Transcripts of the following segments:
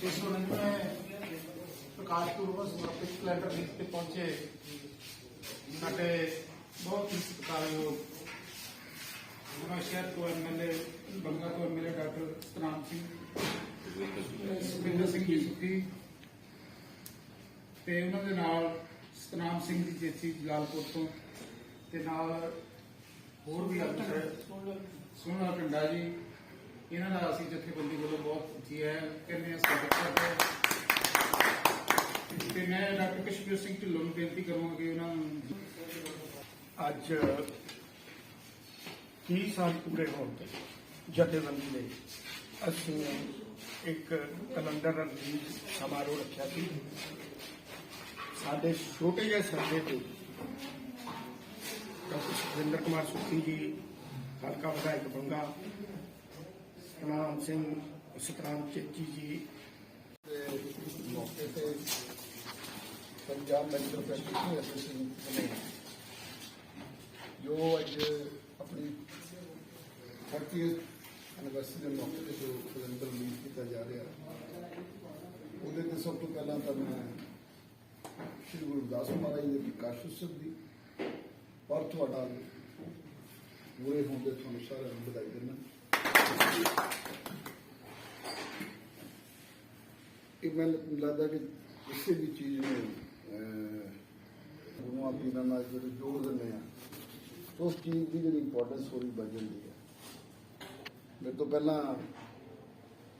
699 ਪ੍ਰਕਾਸ਼ ਪੁਰਬ ਸਮਰਪਿਤ calendar leak ਤੇ ਪਹੁੰਚੇ ਸਾਡੇ ਬਹੁਤ ਹੀ ਸਤਿਕਾਰਯੋਗ ਨਵਾਂ ਸ਼ਹਿਰ ਤੋਂ ਐਮਐਲਏ ਬੰਗਾ ਤੋਂ ਐਮਐਲਏ ਡਾਕਟਰ ਸਤਨਾਮ ਸਿੰਘ ਸੁਖਿੰਦਰ ਸਿੰਘ ਜੀ ਸੁਖੀ ਤੇ ਉਹਨਾਂ ਦੇ ਨਾਲ ਸਤਨਾਮ ਸਿੰਘ ਜੀ ਚੇਚੀ ਜਲਾਲਪੁਰ ਤੋਂ ਤੇ ਨਾਲ ਹੋਰ ਵੀ ਅਫਸਰ ਸੋਹਣਾ ਪਿੰਡਾ ਜੀ ਇਹਨਾਂ ਦਾ ਅਸੀਂ ਜਥੇਬੰਦੀ ਵੱਲੋਂ ਬਹੁਤ ਜੀ ਹੈ ਕਹਿੰਦੇ ਹਾਂ, ਸਵਾਗਤ ਕਰਦੇ ਤੇ ਮੈਂ ਡਾਕਟਰ ਕਸ਼ਮੀਰ ਸਿੰਘ ਢਿੱਲੋਂ ਨੂੰ ਬੇਨਤੀ ਕਰੂੰਗਾ ਕਿ ਉਹਨਾਂ ਨੂੰ ਅੱਜ 30 ਸਾਲ ਪੂਰੇ ਹੋਣ ਤੇ ਜਥੇਬੰਦੀ ਦੇ ਅਸੀਂ ਇੱਕ ਕੈਲੰਡਰ ਰਿਲੀਜ਼ ਸਮਾਰੋਹ ਰੱਖਿਆ ਸੀ। ਸਾਡੇ ਛੋਟੇ ਜਿਹੇ ਸਰਵੇ ਤੇ ਡਾਕਟਰ ਸੁਖਿੰਦਰ ਕੁਮਾਰ ਸੁਖੀ ਜੀ, ਹਲਕਾ ਵਿਧਾਇਕ ਬੰਗਾ ਸਤਨਾਮ ਸਿੰਘ ਸਤਨਾਮ ਚੇਚੀ ਜੀ ਮੌਕੇ ਤੇ ਪੰਜਾਬ ਮੈਡੀਕਲ ਪ੍ਰੈਕਟੀਸ਼ਨਰ ਐਸੋਸੀਏਸ਼ਨ ਨੇ ਜੋ ਅੱਜ ਆਪਣੀ 30th ਐਨਵਰਸਰੀ ਦੇ ਮੌਕੇ ਤੇ ਜੋ ਕੈਲੰਡਰ ਰਿਲੀਜ਼ ਕੀਤਾ ਜਾ ਰਿਹਾ ਉਹਦੇ ਤੇ ਸਭ ਤੋਂ ਪਹਿਲਾਂ ਤਾਂ ਮੈਂ ਸ਼੍ਰੀ ਗੁਰੂ ਰਵਿਦਾਸ ਮਹਾਰਾਜ ਜੀ ਦੀ ਪ੍ਰਕਾਸ਼ ਦੀ ਔਰ ਤੁਹਾਡਾ ਪੂਰੇ ਹੋਣ ਦੇ ਤੁਹਾਨੂੰ ਸਾਰਿਆਂ ਨੂੰ ਵਧਾਈ ਦਿੰਦਾ ਇਹ ਮੈਨੂੰ ਲੱਗਦਾ ਕਿ ਕਿਸੇ ਵੀ ਚੀਜ਼ ਨੂੰ ਅਹ, ਗੁਰੂਆਂ ਪੀਰਾਂ ਨਾਲ ਜਿਹੜੇ ਜੋੜ ਦਿੰਦੇ ਆ ਉਸ ਚੀਜ਼ ਦੀ ਜਿਹੜੀ ਇੰਪੋਰਟੈਂਸ ਹੋਰੀ ਵੱਧ ਜਾਂਦੀ ਹੈ ਮੇਰੇ ਤੋਂ ਪਹਿਲਾਂ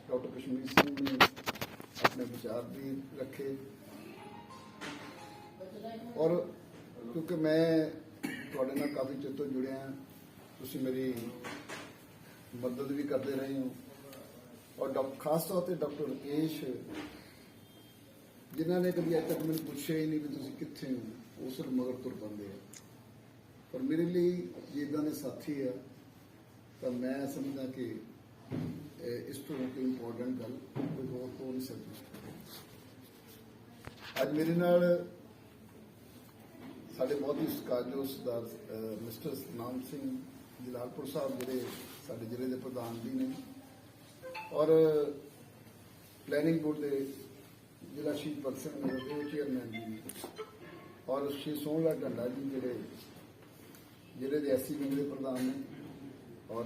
ਡਾਕਟਰ ਕਸ਼ਮੀਰ ਸਿੰਘ ਨੇ ਆਪਣੇ ਵਿਚਾਰ ਵੀ ਰੱਖੇ। ਔਰ ਕਿਉਂਕਿ ਮੈਂ ਤੁਹਾਡੇ ਨਾਲ ਕਾਫੀ ਚਿਰ ਤੋਂ ਜੁੜਿਆ ਤੁਸੀਂ ਮੇਰੀ ਮਦਦ ਵੀ ਕਰਦੇ ਰਹੇ ਹੋ। ਔਰ ਡਾਕ, ਖਾਸ ਤੌਰ ਤੇ ਡਾਕਟਰ ਰਕੇਸ਼, ਜਿਨ੍ਹਾਂ ਨੇ ਕਦੀ ਅੱਜ ਤੱਕ ਮੈਨੂੰ ਪੁੱਛਿਆ ਹੀ ਨਹੀਂ ਵੀ ਤੁਸੀਂ ਕਿੱਥੇ ਹੋ ਉਸ ਨੂੰ ਮਗਰ ਤੁਰ ਪੰਦੇ ਆ। ਪਰ ਮੇਰੇ ਲਈ ਜੇ ਇਦਾਂ ਦੇ ਸਾਥੀ ਆ, ਤਾਂ ਮੈਂ ਸਮਝਦਾ ਕਿ ਇਸ ਤੋਂ ਕੋਈ ਇੰਪੋਰਟੈਂਟ ਗੱਲ, ਕੋਈ ਹੋਰ ਹੋ ਨਹੀਂ ਸਕਦੀ ਅੱਜ ਮੇਰੇ ਨਾਲ ਸਾਡੇ ਬਹੁਤ ਹੀ ਸਤਿਕਾਰਯੋਗ ਸਰਦਾਰ ਮਿਸਟਰ ਸਤਨਾਮ ਸਿੰਘ ਜਲਾਲਪੁਰ ਸਾਹਿਬ ਜਿਹੜੇ ਸਾਡੇ ਜ਼ਿਲ੍ਹੇ ਦੇ ਪ੍ਰਧਾਨ ਵੀ ਨੇ। ਔਰ ਪਲੈਨਿੰਗ ਬੋਰਡ ਦੇ ਜ਼ਿਲ੍ਹਾ ਸ਼ਹੀਦ ਭਗਤ ਸਿੰਘ ਨਗਰ ਦੇ ਚੇਅਰਮੈਨ ਜੀ ਔਰ ਸ਼੍ਰੀ ਸੋਹਣਲਾਲ ਢੰਡਾ ਜੀ ਜਿਹੜੇ ਜ਼ਿਲ੍ਹੇ ਦੇ ਐਸਸੀ ਵਿੰਗ ਦੇ ਪ੍ਰਧਾਨ ਨੇ ਔਰ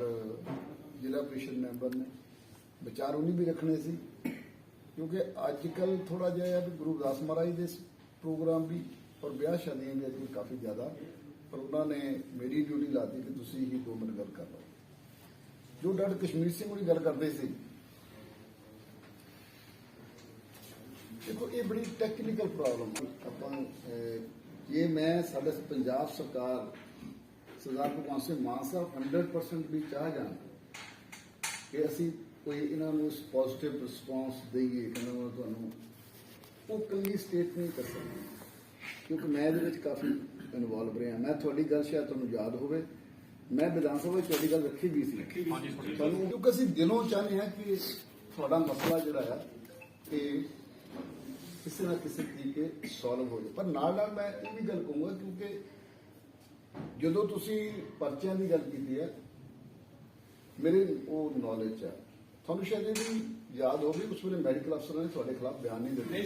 ਜ਼ਿਲ੍ਹਾ ਪ੍ਰੀਸ਼ਦ ਮੈਂਬਰ ਨੇ। ਵਿਚਾਰ ਉਹਨੀ ਵੀ ਰੱਖਣੇ ਸੀ, ਕਿਉਂਕਿ ਅੱਜ ਕੱਲ ਥੋੜਾ ਜਿਹਾ ਵੀ ਗੁਰੂ ਰਵਿਦਾਸ ਮਹਾਰਾਜ ਦੇ ਪ੍ਰੋਗਰਾਮ ਵੀ ਔਰ ਵਿਆਹ ਸ਼ਾਦੀਆਂ ਵੀ ਅੱਜ ਕੱਲ੍ਹ ਕਾਫੀ ਜ਼ਿਆਦਾ ਪਰ ਉਹਨਾਂ ਨੇ ਮੇਰੀ ਡਿਊਟੀ ਲਾਤੀ ਕਿ ਤੁਸੀਂ ਹੀ ਦੋ ਮਿੰਟ ਗੱਲ ਕਰ ਲਓ। ਜੋ ਡਾਕਟਰ ਕਸ਼ਮੀਰ ਸਿੰਘ ਉਹਦੀ ਗੱਲ ਕਰਦੇ ਸੀ। ਦੇਖੋ ਇਹ ਬੜੀ ਟੈਕਨੀਕਲ ਪ੍ਰੋਬਲਮ ਆਪਾਂ ਅਹ, ਇਹ ਮੈਂ ਸਾਡੇ ਪੰਜਾਬ ਸਰਕਾਰ ਸਰਦਾਰ ਭਗਵੰਤ ਸਿੰਘ ਮਾਨ ਸਾਹਿਬ 100% ਵੀ ਚਾਹ ਜਾਣ ਕਿ ਅਸੀਂ ਕੋਈ ਇਹਨਾਂ ਨੂੰ ਪੋਜ਼ਿਟਿਵ ਰਿਸਪੌਂਸ ਦੇਈਏ ਕਿ ਇਹਨਾਂ ਨੂੰ ਤੁਹਾਨੂੰ ਉਹ ਕੱਲੀ ਸਟੇਟ ਨਹੀਂ ਕਰ ਸਕਦੇ ਕਿਉਂਕਿ ਮੈਂ ਇਹਦੇ ਵਿੱਚ ਕਾਫੀ ਇਨਵੋਲਵ ਰਿਹਾ। ਮੈਂ ਤੁਹਾਡੀ ਗੱਲ ਸ਼ਾਇਦ ਤੁਹਾਨੂੰ ਯਾਦ ਹੋਵੇ। ਮੈਂ ਵਿਧਾਨ ਸਭਾ ਵਿੱਚ ਤੁਹਾਡੀ ਗੱਲ ਰੱਖੀ ਵੀ ਸੀ। ਤੁਹਾਨੂੰ ਕਿਉਂਕਿ ਅਸੀਂ ਦਿਲੋਂ ਚਾਹੁੰਦੇ ਹਾਂ ਕਿ ਤੁਹਾਡਾ ਮਸਲਾ ਜਿਹੜਾ ਆ ਇਹ ਕਿਸੇ ਨਾ ਕਿਸੇ ਤਰੀਕੇ ਸੋਲਵ ਹੋ ਜਾਏ। ਪਰ ਨਾਲ ਨਾਲ ਮੈਂ ਇਹ ਵੀ ਗੱਲ ਕਹੂੰਗਾ ਕਿਉਂਕਿ ਜਦੋਂ ਤੁਸੀਂ ਪਰਚਿਆਂ ਦੀ ਗੱਲ ਕੀਤੀ ਹੈ ਮੇਰੇ ਉਹ ਨੌਲੇਜ ਆ। ਤੁਹਾਨੂੰ ਸ਼ਾਇਦ ਇਹ ਵੀ ਯਾਦ ਹੋਵੇ ਉਸ ਵੇਲੇ ਮੈਡੀਕਲ ਅਫਸਰਾਂ ਨੇ ਤੁਹਾਡੇ ਖਿਲਾਫ ਬਿਆਨ ਨਹੀਂ ਦਿੱਤੇ।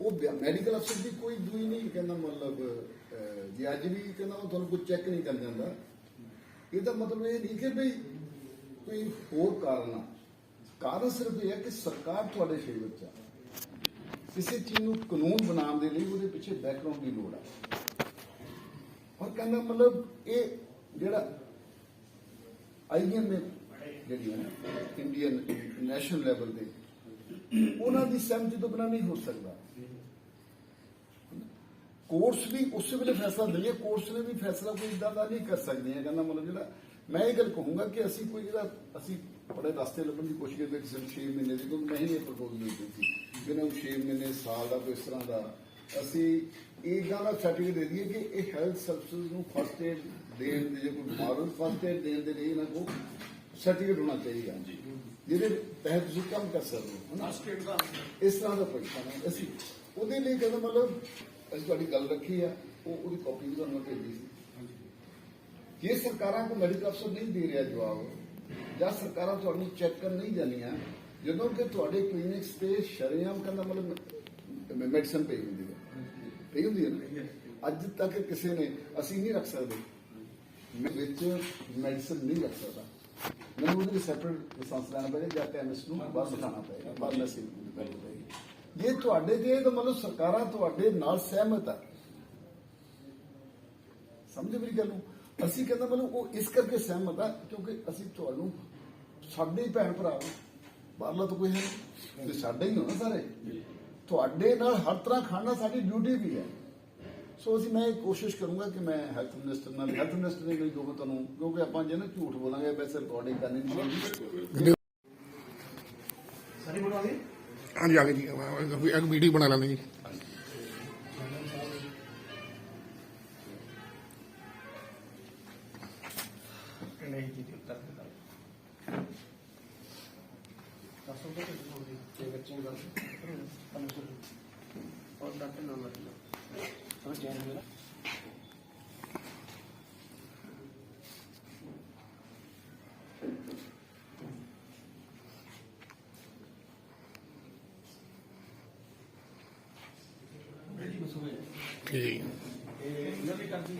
ਉਹ ਮੈਡੀਕਲ ਅਫਸਰ ਦੀ ਕੋਈ ਦੂਈ ਨਹੀਂ ਕਹਿੰਦਾ ਮਤਲਬ ਜੇ ਅੱਜ ਵੀ ਕਹਿੰਦਾ ਉਹ ਤੁਹਾਨੂੰ ਕੋਈ ਚੈੱਕ ਨਹੀਂ ਕਰ ਜਾਂਦਾ। ਇਹਦਾ ਮਤਲਬ ਇਹ ਨਹੀਂ ਕਿ ਭਈ ਕੋਈ ਹੋਰ ਕਾਰਨ ਆ। ਕਾਰਨ ਸਿਰਫ ਇਹ ਹੈ ਕਿ ਸਰਕਾਰ ਤੁਹਾਡੇ ਫੇਵਰ ਚ ਆ। ਕਿਸੇ ਚੀਜ਼ ਨੂੰ ਕਾਨੂੰਨ ਬਣਾਉਣ ਦੇ ਲਈ ਉਹਦੇ ਪਿੱਛੇ ਬੈਕਗ੍ਰਾਉਂਡ ਦੀ ਲੋੜ ਆ। ਔਰ ਕਹਿੰਦਾ ਮਤਲਬ ਇਹ ਜਿਹੜਾ ਆਈਐਮ ਨੇ ਜਿਹੜੀਆਂ ਇੰਡੀਅਨ ਨੈਸ਼ਨਲ ਲੈਵਲ ਦੇ, ਉਹਨਾਂ ਦੀ ਸਹਿਮਤੀ ਤੋਂ ਬਿਨਾਂ ਨਹੀਂ ਹੋ ਸਕਦਾ। ਕੋਰਸ ਵੀ ਉਸੇ ਵੇਲੇ ਫੈਸਲਾ ਦਿੰਦੇ ਕੋਰਸ ਨੇ ਵੀ ਫੈਸਲਾ ਕੋਈ ਇਦਾਂ ਦਾ ਨਹੀਂ ਕਰ ਸਕਦੇ। ਹੈ ਕਹਿੰਦਾ ਮਤਲਬ ਜਿਹੜਾ ਮੈਂ ਇਹ ਗੱਲ ਕਹੂੰਗਾ ਕਿ ਅਸੀਂ ਕੋਈ ਜਿਹੜਾ ਅਸੀਂ ਬੜੇ ਰਸਤੇ ਲੱਭਣ ਦੀ ਕੋਸ਼ਿਸ਼ ਕਰਦੇ ਕਿਸੇ ਨੂੰ 6 ਮਹੀਨੇ ਦੀ ਕੋਈ ਮੈਂ ਹੀ ਇਹ ਪ੍ਰਪੋਜ਼ ਨਹੀਂ ਕੀਤੀ ਕਿ ਇਹਨਾਂ ਨੂੰ 6 ਮਹੀਨੇ ਸਾਲ ਦਾ ਕੋਈ ਇਸ ਤਰ੍ਹਾਂ ਦਾ। ਅਸੀਂ ਇਹ ਗੱਲ ਦਾ ਸਰਟੀਫਿਕੇਟ ਦੇ ਦਈਏ ਕਿ ਇਹ ਹੈਲਥ ਸਰਵਿਸਿਜ਼ ਨੂੰ ਫਸਟ ਏਡ ਦੇਣ ਦੇ ਜੇ ਕੋਈ ਬਿਮਾਰ ਫਸਟ ਏਡ ਦੇਣ ਦੇ ਲਈ ਇਹਨਾਂ ਕੋਲ ਸਰਟੀਫਿਕੇਟ ਹੋਣਾ ਚਾਹੀਦਾ। ਜਿਹਦੇ ਤਹਿਤ ਤੁਸੀਂ ਕੰਮ ਕਰ ਸਕਦੇ ਹੋ ਹਨਾ? ਇਸ ਤਰ੍ਹਾਂ ਦਾ ਹੈ। ਅਸੀਂ ਉਹਦੇ ਲਈ ਕਹਿੰਦਾ ਮਤਲਬ ਅਸੀਂ ਤੁਹਾਡੀ ਗੱਲ ਰੱਖੀ ਆ, ਉਹ ਉਹਦੀ ਕਾਪੀ ਵੀ ਤੁਹਾਨੂੰ ਭੇਜੀ ਸੀ। ਜੇ ਸਰਕਾਰਾਂ ਕੋ ਮੈਡੀਕਲ ਅਫਸਰ ਨਹੀਂ ਦੇ ਰਿਹਾ ਜਵਾਬ, ਜਾਂ ਸਰਕਾਰਾਂ ਤੁਹਾਨੂੰ ਚੈੱਕ ਕਰਨ ਨਹੀਂ ਜਾਂਦੀਆਂ, ਜਦੋਂ ਕਿ ਤੁਹਾਡੇ ਕਲੀਨਿਕਸ ਤੇ ਸ਼ਰੇਆਮ ਕਹਿੰਦਾ ਮਤਲਬ ਮੈਡੀਸਨ ਪਈ ਹੁੰਦੀ ਹੈ। ਪਈ ਹੁੰਦੀ ਹੈ ਅੱਜ ਤੱਕ ਕਿਸੇ ਨੇ, ਅਸੀਂ ਨਹੀਂ ਰੱਖ ਸਕਦੇ। ਮੈਂ ਵਿੱਚ ਮੈਡੀਸਨ ਨਹੀਂ ਰੱਖ ਸਕਦਾ। ਮੈਨੂੰ ਉਹਦੇ ਸੈਪਰੇਟ ਲਾਇਸੈਂਸ ਲੈਣਾ ਪਏਗਾ ਜਾਂ ਕੈਮਿਸਟ ਨੂੰ ਬਾਹਰ ਬਿਠਾਉਣਾ ਪਏਗਾ ਬਾਹਰ ਮੈਸੇਜ ਜੇ ਤੁਹਾਡੇ ਤੇ ਤਾਂ ਮਤਲਬ ਸਰਕਾਰਾਂ ਤੁਹਾਡੇ ਨਾਲ ਸਹਿਮਤ ਆ। ਸਮਝੇ ਮੇਰੀ ਗੱਲ ਨੂੰ? ਅਸੀਂ ਕਹਿੰਦਾ ਮਤਲਬ ਉਹ ਇਸ ਕਰਕੇ ਸਹਿਮਤ ਆ ਕਿਉਂਕਿ ਅਸੀਂ ਤੁਹਾਨੂੰ ਸਾਡੇ ਹੀ ਭੈਣ ਭਰਾ ਹੋ ਬਾਹਰਲਾ ਤਾਂ ਕੋਈ ਹੈ ਨਹੀਂ। ਤੇ ਸਾਡੇ ਹੀ ਹੋ ਨਾ ਸਾਰੇ। ਤੁਹਾਡੇ ਨਾਲ ਹਰ ਤਰ੍ਹਾਂ ਖਾਣਾ ਸਾਡੀ ਡਿਊਟੀ ਵੀ ਹੈ। ਸੋ ਅਸੀਂ ਮੈਂ ਕੋਸ਼ਿਸ਼ ਕਰੂੰਗਾ ਕਿ ਮੈਂ ਹੈਲਥ ਮਿਨਿਸਟਰ ਨਾਲ ਹੈਲਥ ਮਿਨਿਸਟਰ ਨੇ ਕੋਈ ਜੋ ਤੁਹਾਨੂੰ ਕਿਉਂਕਿ ਆਪਾਂ ਜੇ ਨਾ ਝੂਠ ਬੋਲਾਂਗੇ, ਵੈਸੇ ਰਿਕਾਰਡਿੰਗ ਕਰਨੀ ਨਹੀਂ ਚਾਹੀਦੀ। ਹਾਂਜੀ ਆ ਗਏ ਜੀ ਇੱਕ ਵੀਡੀਓ ਬਣਾ ਲੈਂਦੇ ਜੀ ਨਹੀਂ ਜੀ ਦੀ ਉੱਤਰ ਦੇ ਨਾਲ ਦੱਸੋਗੇ ਕਿ ਤੁਸੀਂ ਇਹ ਬੱਚੇ ਨੂੰ ਗੱਲ ਔਰ ਡਾਕਟਰ ਨਾਮ ਰੱਖਣਾ ਸਮਝ ਗਿਆ ਮੇਰਾ ਠੀਕ ਹੈ ਜੀ ਇਹ ਇਹਨਾਂ ਦੀ